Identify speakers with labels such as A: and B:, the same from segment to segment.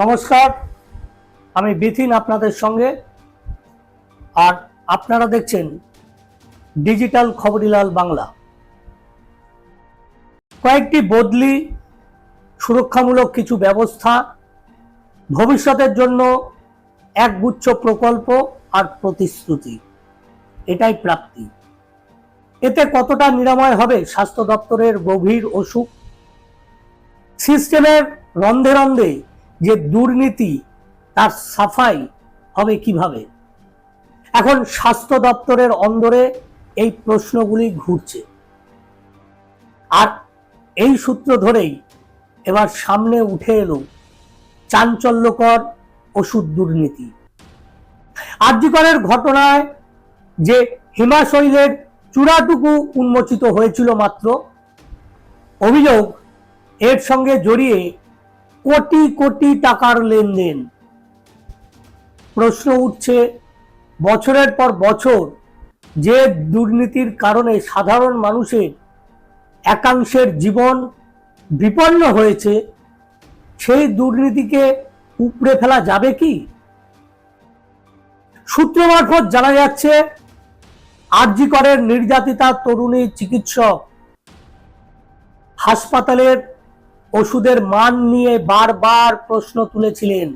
A: নমস্কার, আমি বিথিন আপনাদের সঙ্গে। আর আপনারা দেখছেন ডিজিটাল খবরিলাল বাংলা। কয়েকটি বদলি, সুরক্ষামূলক কিছু ব্যবস্থা, ভবিষ্যতের জন্য একগুচ্ছ প্রকল্প আর প্রতিশ্রুতি, এটাই প্রাপ্তি। এতে কতটা নিরাময় হবে স্বাস্থ্য দপ্তরের গভীর অসুখ? সিস্টেমের রন্ধে রন্ধে যে দুর্নীতি তার সাফাই হবে কীভাবে? এখন স্বাস্থ্য দপ্তরের অন্দরে এই প্রশ্নগুলি ঘুরছে। আর এই সূত্র ধরেই এবার সামনে উঠে এলো চাঞ্চল্যকর ওষুধ দুর্নীতি। আর্যিকরের ঘটনায় যে হিমাশৈলের চূড়াটুকু উন্মোচিত হয়েছিল মাত্র, অভিযোগ এর সঙ্গে জড়িয়ে কোটি কোটি টাকার লেনদেন। প্রশ্ন উঠছে, বছরের পর বছর যে দুর্নীতির কারণে সাধারণ মানুষের একাংশের জীবন বিপন্ন হয়েছে, সেই দুর্নীতিকে উপড়ে ফেলা যাবে কি? সূত্র মারফত জানা যাচ্ছে আরজিকরের নির্যাতিতা তরুণী চিকিৎসক। হাসপাতালের ওষুধের মান নিয়ে বারবার প্রশ্ন তুলেছিলেন।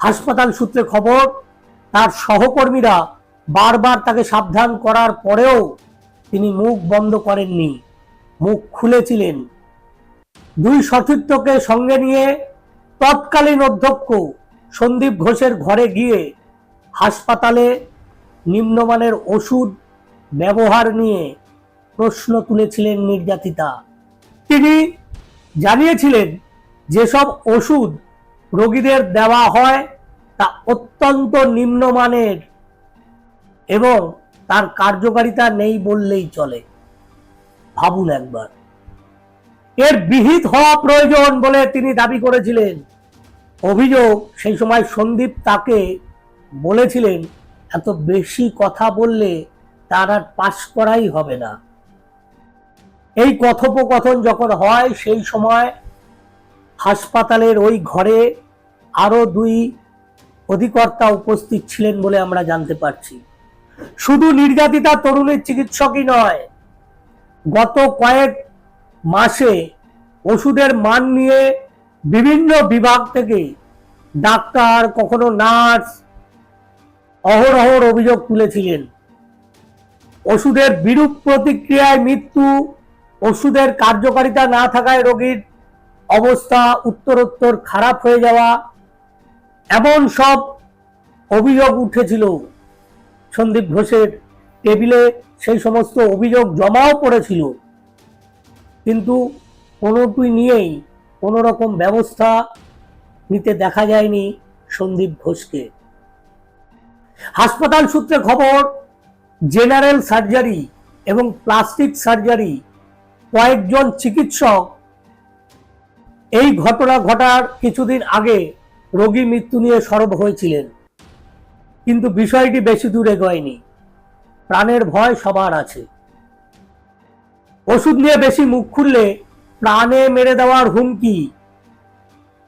A: হাসপাতাল সূত্রে খবর, তার সহকর্মীরা বারবার তাকে সাবধান করার পরেও তিনি মুখ বন্ধ করেননি, মুখ খুলেছিলেন। দুই সতীর্থকে সঙ্গে নিয়ে তৎকালীন অধ্যক্ষ সন্দীপ ঘোষের ঘরে গিয়ে হাসপাতালে নিম্নমানের ওষুধ ব্যবহার নিয়ে প্রশ্ন তুলেছিলেন নির্যাতিতা। তিনি জানিয়েছিলেন, যেসব ওষুধ রোগীদের দেওয়া হয়, তা অত্যন্ত নিম্নমানের এবং তার কার্যকারিতা নেই বললেই চলে। ভাবুন একবার। এর বিহিত হওয়া প্রয়োজন বলে তিনি দাবি করেছিলেন। অভিযোগ সেই সময় সন্দীপ তাকে বলেছিলেন, এত বেশি কথা বললে তার আর পাশ করাই হবে না। এই কথোপকথন যখন হয়, সেই সময় হাসপাতালের ওই ঘরে আরও দুই অধিকর্তা উপস্থিত ছিলেন বলে আমরা জানতে পারছি। শুধু নির্যাতিতা তরুণীর চিকিৎসকই নয়, গত কয়েক মাসে ওষুধের মান নিয়ে বিভিন্ন বিভাগ থেকে ডাক্তার, কখনো নার্স অহরহর অভিযোগ তুলেছিলেন। ওষুধের বিরূপ প্রতিক্রিয়ায় মৃত্যু ওষুধের কার্যকারিতা না থাকায় রোগীর অবস্থা উত্তরোত্তর খারাপ হয়ে যাওয়া, এমন সব অভিযোগ উঠেছিল। সন্দীপ ঘোষের টেবিলে সেই সমস্ত অভিযোগ জমাও পড়েছিল। কিন্তু কোনোটি নিয়েই কোনো রকম ব্যবস্থা নিতে দেখা যায়নি সন্দীপ ঘোষকে। হাসপাতাল সূত্রে খবর, জেনারেল সার্জারি এবং প্লাস্টিক সার্জারি কয়েকজন চিকিৎসক। এই ঘটনা ঘটার কিছুদিন আগে রোগী মৃত্যু নিয়ে সরব হয়েছিলেন। কিন্তু বিষয়টি বেশি দূরে গয়নি। প্রাণের ভয় সবার আছে। ওষুধ নিয়ে বেশি মুখ খুললে প্রাণে মেরে দেওয়ার হুমকি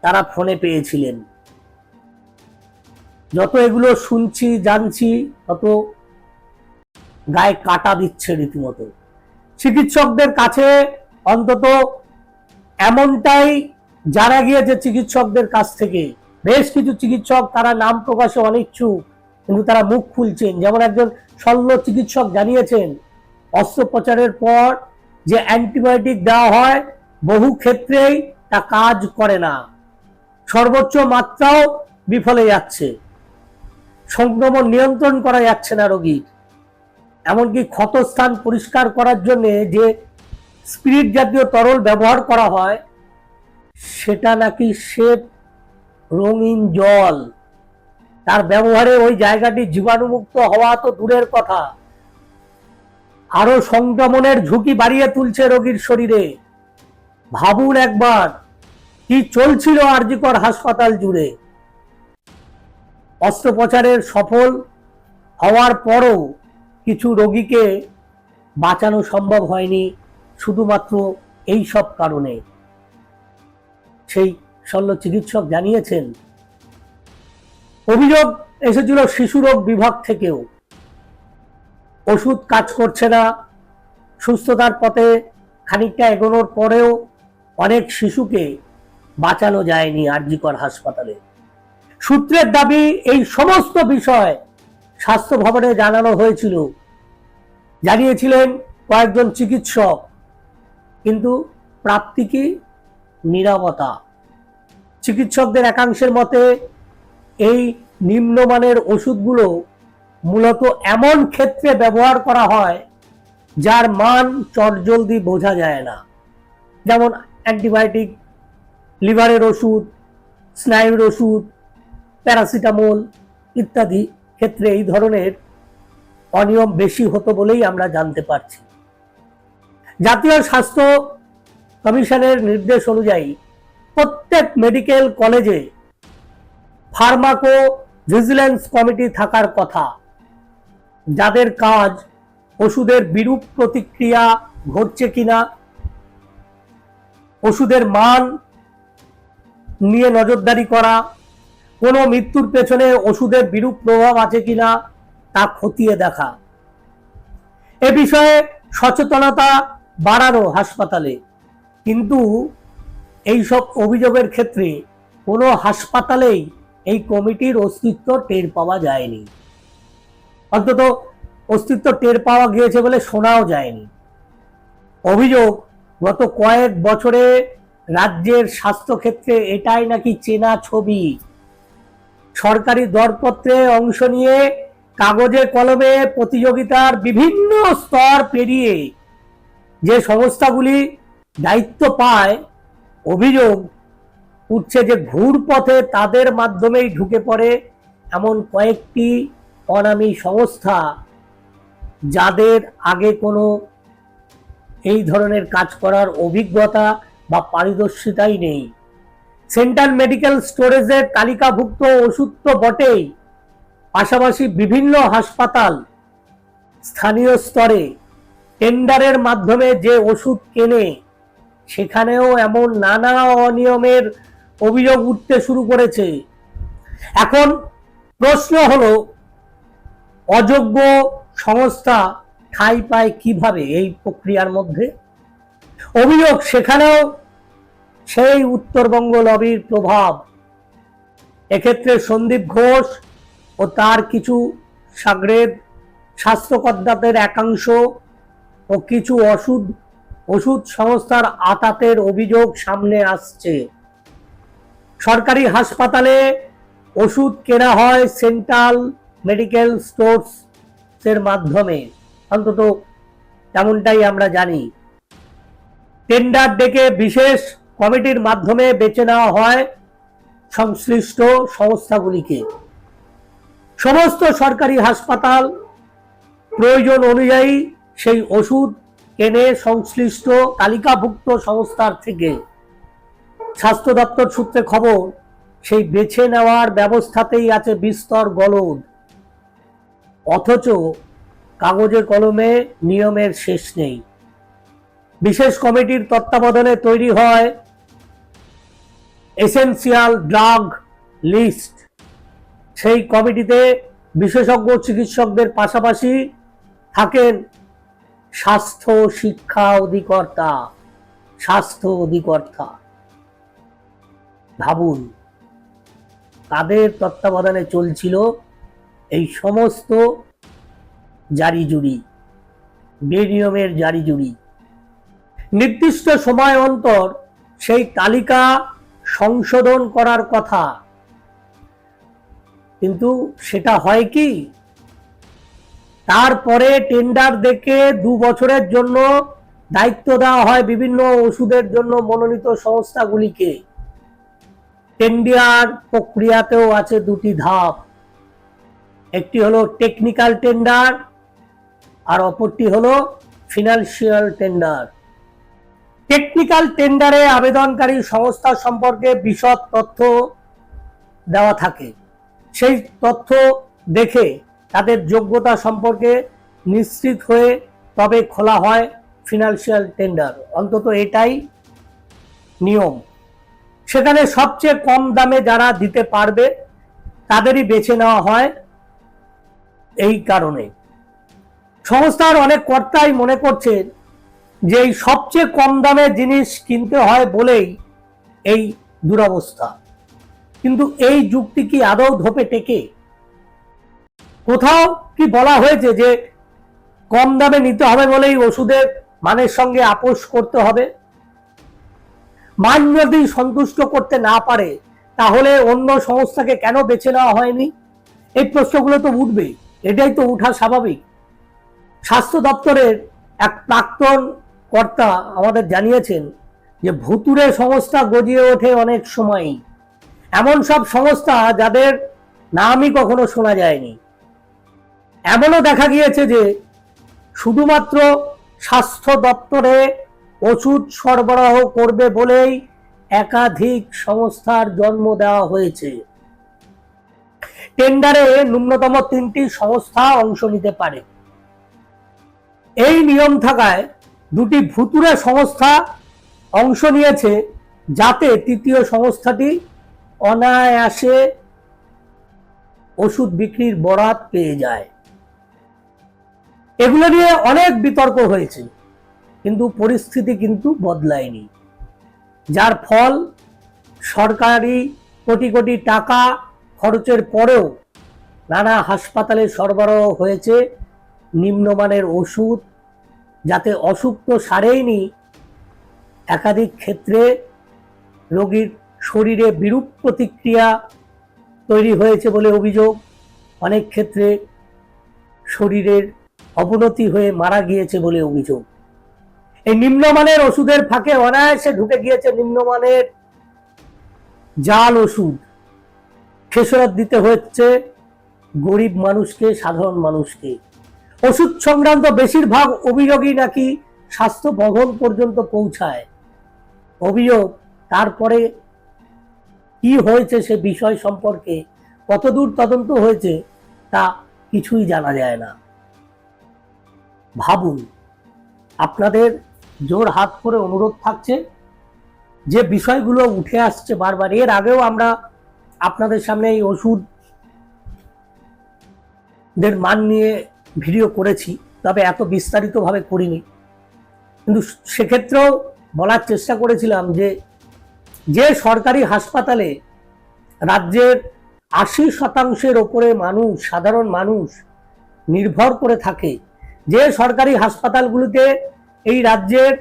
A: তারা ফোনে পেয়েছিলেন। যত এগুলো শুনছি, জানছি, তত গায়ে কাটা দিচ্ছে রীতিমতো। চিকিৎসকদের কাছে অন্তত এমনটাই জানা গিয়েছে চিকিৎসকদের কাছ থেকে। বেশ কিছু চিকিৎসক তারা নাম প্রকাশে অনিচ্ছুক, কিন্তু তারা মুখ খুলছেন। যেমন একজন শল্য চিকিৎসক জানিয়েছেন, অস্ত্রোপচারের পর যে অ্যান্টিবায়োটিক দেওয়া হয়, বহু ক্ষেত্রেই তা কাজ করে না। সর্বোচ্চ মাত্রাও বিফলে যাচ্ছে। সংক্রমণ নিয়ন্ত্রণ করা যাচ্ছে না রোগীর। এমনকি ক্ষতস্থান পরিষ্কার করার জন্য যে স্পিরিট জাতীয় তরল ব্যবহার করা হয়, সেটা নাকি শ্বেত রঙিন জল। তার ব্যবহারে ওই জায়গাটি জীবাণুমুক্ত হওয়া তো দূরের কথা। আরও সংক্রমণের ঝুঁকি বাড়িয়ে তুলছে রোগীর শরীরে। ভাবুন একবার, কি চলছিল আরজিকর হাসপাতাল জুড়ে? অস্ত্রোপচারের সফল হওয়ার পরও কিছু রোগীকে বাঁচানো সম্ভব হয়নি শুধুমাত্র এই সব কারণে। সেই শল্য চিকিৎসক জানিয়েছেন, অভিযোগ এসেছিল শিশুরোগ বিভাগ থেকেও। ওষুধ কাজ করছে না। সুস্থতার পথে খানিকটা এগোনোর পরেও অনেক শিশুকে বাঁচানো যায়নি আরজিকর হাসপাতালে। সূত্রের দাবি, এই সমস্ত বিষয় স্বাস্থ্য ভবনে জানানো হয়েছিল। জানিয়েছিলেন কয়েকজন চিকিৎসক, কিন্তু প্রাপ্তি কি? নিরাপত্তা চিকিৎসকদের একাংশের মতে, এই নিম্নমানের ওষুধগুলো মূলত এমন ক্ষেত্রে ব্যবহার করা হয়, যার মান চটজলদি বোঝা যায় না। যেমন অ্যান্টিবায়োটিক, লিভারের ওষুধ, স্নায়ুর ওষুধ, প্যারাসিটামল ইত্যাদি। ক্ষেত্রে এই ধরনের অনিয়ম বেশি হতো বলেই আমরা জানতে পারছি। জাতীয় স্বাস্থ্য কমিশনের নির্দেশ অনুযায়ী প্রত্যেক মেডিকেল কলেজে ফার্মাকো ভিজিলেন্স কমিটি থাকার কথা। যাদের কাজ ওষুধের বিরূপ প্রতিক্রিয়া ঘটছে কিনা, ওষুধের মান নিয়ে নজরদারি করা কোনো মৃত্যুর পেছনে ওষুধের বিরূপ প্রভাব আছে কিনা তা খতিয়ে দেখা। এ বিষয়ে সচেতনতা বাড়ানো হাসপাতালে। কিন্তু এই সব অভিযোগের ক্ষেত্রে কোনো হাসপাতালেই এই কমিটির অস্তিত্ব টের পাওয়া যায়নি। অন্তত অস্তিত্ব টের পাওয়া গিয়েছে বলে শোনাও যায়নি। অভিযোগ গত কয়েক বছরে রাজ্যের স্বাস্থ্যক্ষেত্রে এটাই নাকি চেনা ছবি। সরকারি দরপত্রে অংশ নিয়ে কাগজে কলমে প্রতিযোগিতার বিভিন্ন স্তর পেরিয়ে যে সংস্থাগুলি দায়িত্ব পায়, অভিযোগ উঠছে যে ঘুর পথে তাদের মাধ্যমেই ঢুকে পড়ে এমন কয়েকটি অনামী সংস্থা যাদের আগে কোনো এই ধরনের কাজ করার অভিজ্ঞতা বা পারিদর্শিতাই নেই। সেন্ট্রাল মেডিকেল স্টোরেজের তালিকাভুক্ত ওষুধ তো বটেই, পাশাপাশি বিভিন্ন হাসপাতাল, স্থানীয় স্তরে টেন্ডারের মাধ্যমে যে ওষুধ কেনে, সেখানেও এমন নানা অনিয়মের অভিযোগ উঠতে শুরু করেছে। এখন প্রশ্ন হলো, অযোগ্য সংস্থা ঠাই পায় কীভাবে এই প্রক্রিয়ার মধ্যে? অভিযোগ সেখানেও সেই উত্তরবঙ্গ লবির প্রভাব। এক্ষেত্রে সন্দীপ ঘোষ ও তার কিছু সাগরেদ স্বাস্থ্যকর্তাদের একাংশ ও কিছু ওষুধ ওষুধ সংস্থার আতাতের অভিযোগ সামনে আসছে। সরকারি হাসপাতালে ওষুধ কেনা হয় সেন্ট্রাল মেডিকেল স্টোরস এর মাধ্যমে। অন্তত তেমনটাই আমরা জানি। টেন্ডার ডেকে বিশেষ কমিটির মাধ্যমে বেছে নেওয়া হয় সংশ্লিষ্ট সংস্থাগুলিকে। সমস্ত সরকারি হাসপাতাল প্রয়োজন অনুযায়ী সেই ওষুধ কেনে সংশ্লিষ্ট তালিকাভুক্ত সংস্থার থেকে স্বাস্থ্য দপ্তর সূত্রে খবর, সেই বেছে নেওয়ার ব্যবস্থাতেই আছে বিস্তর গলদ। অথচ কাগজে কলমে নিয়মের শেষ নেই। বিশেষ কমিটির তত্ত্বাবধানে তৈরি হয় এসেনশিয়াল ড্রাগ লিস্ট সেই কমিটিতে বিশেষজ্ঞ চিকিৎসকদের পাশাপাশি থাকেন স্বাস্থ্য শিক্ষা অধিকর্তা। স্বাস্থ্য অধিকর্তা। ভাবুন তাদের তত্ত্বাবধানে চলছিল এই সমস্ত জারি জুড়ি বেনিয়মের জারি জুড়ি নির্দিষ্ট সময় অন্তর সেই তালিকা সংশোধন করার কথা। কিন্তু সেটা হয় কি? তারপরে টেন্ডার দেখে দু বছরের জন্য দায়িত্ব দেওয়া হয় বিভিন্ন ওষুধের জন্য মনোনীত সংস্থাগুলিকে। টেন্ডার প্রক্রিয়াতেও আছে দুটি ধাপ। একটি হলো টেকনিক্যাল টেন্ডার আর অপরটি হলো ফিনান্সিয়াল টেন্ডার টেকনিক্যাল টেন্ডারে আবেদনকারী সংস্থা সম্পর্কে বিশদ তথ্য দেওয়া থাকে। সেই তথ্য দেখে তাদের যোগ্যতা সম্পর্কে নিশ্চিত হয়ে তবে খোলা হয় ফিনান্সিয়াল টেন্ডার অন্তত এটাই নিয়ম। সেখানে সবচেয়ে কম দামে যারা দিতে পারবে, তাদেরই বেছে নেওয়া হয় এই কারণে। সংস্থার অনেক কর্তাই মনে করছেন যে এই সবচেয়ে কম দামে জিনিস কিনতে হয় বলেই এই দুরবস্থা। কিন্তু এই যুক্তি কি আদৌ ধোপে টেকে? কোথাও কি বলা হয়েছে যে কম দামে নিতে হবে বলেই ওষুধের মানের সঙ্গে আপোষ করতে হবে? মান যদি সন্তুষ্ট করতে না পারে, তাহলে অন্য সংস্থাকে কেন বেছে নেওয়া হয়নি? এই প্রশ্নগুলো তো উঠবে এটাই তো উঠা স্বাভাবিক। স্বাস্থ্য দপ্তরের এক প্রাক্তন কর্তা আমাদের জানিয়েছেন যে ভুতুরে সংস্থা গজিয়ে ওঠে অনেক সময়ই। এমন সব সংস্থা যাদের নামই কখনো শোনা যায়নি। এমনও দেখা গিয়েছে যে শুধুমাত্র স্বাস্থ্য দপ্তরে ওষুধ সরবরাহ করবে বলেই একাধিক সংস্থার জন্ম দেওয়া হয়েছে। টেন্ডারে ন্যূনতম তিনটি সংস্থা অংশ নিতে পারে। এই নিয়ম থাকায় দুটি ভুতুরে সংস্থা অংশ নিয়েছে যাতে তৃতীয় সংস্থাটি অনায়াসে ওষুধ বিক্রির বরাত পেয়ে যায়। এগুলো নিয়ে অনেক বিতর্ক হয়েছে, কিন্তু পরিস্থিতি কিন্তু বদলায়নি। যার ফল সরকারি কোটি কোটি টাকা খরচের পরেও নানা হাসপাতালে সরবরাহ হয়েছে, নিম্নমানের ওষুধ যাতে অসুখ তো সারেইনি, একাধিক ক্ষেত্রে রোগীর শরীরে বিরূপ প্রতিক্রিয়া তৈরি হয়েছে বলে অভিযোগ। অনেক ক্ষেত্রে শরীরের অবনতি হয়ে মারা গিয়েছে বলে অভিযোগ। এই নিম্নমানের ওষুধের ফাঁকে অনায়াসে ঢুকে গিয়েছে নিম্নমানের জাল ওষুধ। খেসরত দিতে হচ্ছে গরিব মানুষকে, সাধারণ মানুষকে। ওষুধ সংক্রান্ত বেশিরভাগ অভিযোগই নাকি স্বাস্থ্য ভবন পর্যন্ত পৌঁছায়। অভিযোগ, তারপরে কি হয়েছে সে বিষয় সম্পর্কে কতদূর তদন্ত হয়েছে তা কিছুই জানা যায় না। ভাবুন, আপনাদের জোর হাত করে অনুরোধ থাকছে যে বিষয়গুলো উঠে আসছে বারবার। এর আগেও আমরা আপনাদের সামনে এই ওষুধদের মান নিয়ে ভিডিও করেছি, তবে এত বিস্তারিতভাবে করিনি। কিন্তু সেক্ষেত্রেও বলার চেষ্টা করেছিলাম যে যে সরকারি হাসপাতালে রাজ্যের আশি শতাংশের ওপরে মানুষ, সাধারণ মানুষ নির্ভর করে থাকে, যে সরকারি হাসপাতালগুলিতে এই রাজ্যের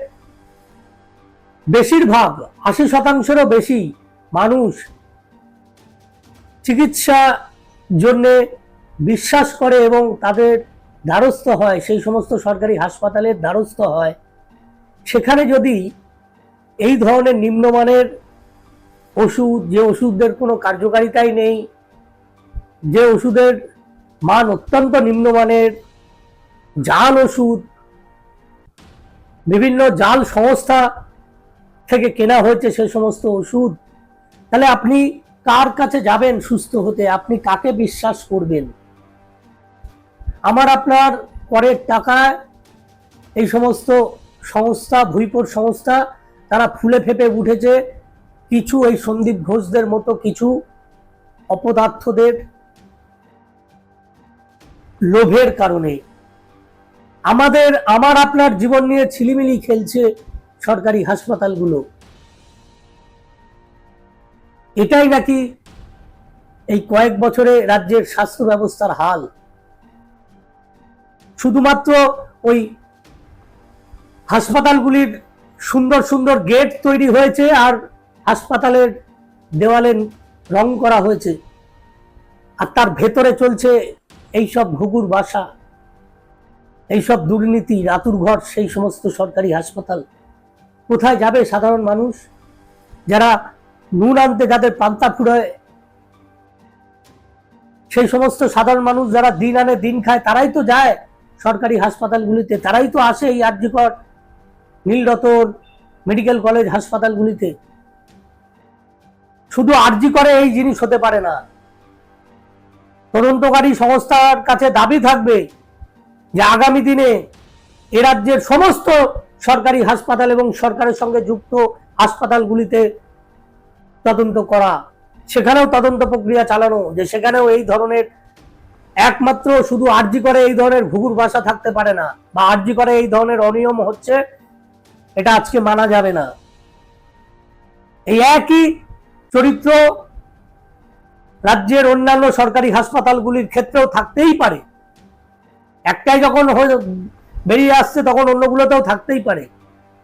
A: বেশিরভাগ, আশি শতাংশেরও বেশি মানুষ চিকিৎসা জন্যে বিশ্বাস করে এবং তাদের দ্বারস্থ হয়, সেই সমস্ত সরকারি হাসপাতালের দ্বারস্থ হয়। সেখানে যদি এই ধরনের নিম্নমানের ওষুধ, যে ওষুধদের কোনো কার্যকারিতাই নেই, যে ওষুধের মান অত্যন্ত নিম্নমানের, জাল ওষুধ, বিভিন্ন জাল সংস্থা থেকে কেনা হয়েছে সেই সমস্ত ওষুধ, তাহলে আপনি কার কাছে যাবেন সুস্থ হতে? আপনি কাকে বিশ্বাস করবেন? আমার আপনার করের টাকা, এই সমস্ত সংস্থা, ভুইপোর সংস্থা, তারা ফুলে ফেপে উঠেছে। কিছু এই সন্দীপ ঘোষদের মতো কিছু অপদার্থদের লোভের কারণে। আমাদের, আমার আপনার জীবন নিয়ে ছিলিমিলি খেলছে সরকারি হাসপাতালগুলো। এটাই নাকি এই কয়েক বছরে রাজ্যের স্বাস্থ্য ব্যবস্থার হাল? শুধুমাত্র ওই হাসপাতালগুলির সুন্দর সুন্দর গেট তৈরি হয়েছে আর হাসপাতালের দেওয়ালে রং করা হয়েছে। আর তার ভেতরে চলছে এইসব ঘুঘুর বাসা, এইসব দুর্নীতি, রাতুর ঘর, সেই সমস্ত সরকারি হাসপাতাল। কোথায় যাবে সাধারণ মানুষ? যারা নুন আনতে যাদের পান্তা ফুড়ায় সেই সমস্ত সাধারণ মানুষ যারা দিন আনে দিন খায়, তারাই তো যায়। সরকারি হাসপাতালগুলিতে, তারাই তো আসে এই আর্যকর নীলরতন মেডিকেল কলেজ হাসপাতালগুলিতে। শুধু আর্জি করে এই জিনিস হতে পারে না। তদন্তকারী সংস্থার কাছে দাবি থাকবে যে আগামী দিনে এ রাজ্যের সমস্ত সরকারি হাসপাতাল এবং সরকারের সঙ্গে যুক্ত হাসপাতালগুলিতে তদন্ত করা। সেখানেও তদন্ত প্রক্রিয়া চালানো, যে সেখানেও এই ধরনের একমাত্র শুধু আর্জি করে এই ধরনের ঘুঘুর ভাষা থাকতে পারে না, বা আর্জি করে এই ধরনের অনিয়ম হচ্ছে, এটা আজকে মানা যাবে না। এই একই চরিত্র রাজ্যের অন্যান্য সরকারি হাসপাতালগুলির ক্ষেত্রেও থাকতেই পারে। একটাই যখন বেরিয়ে আসছে, তখন অন্যগুলোতেও থাকতেই পারে।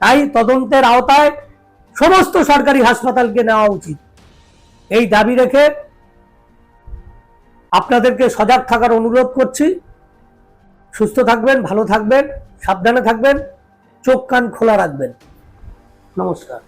A: তাই তদন্তের আওতায় সমস্ত সরকারি হাসপাতালকে নেওয়া উচিত। এই দাবি রেখে আপনাদেরকে সজাগ থাকার অনুরোধ করছি। সুস্থ থাকবেন, ভালো থাকবেন, সাবধানে থাকবেন, চোখ কান খোলা রাখবেন। নমস্কার।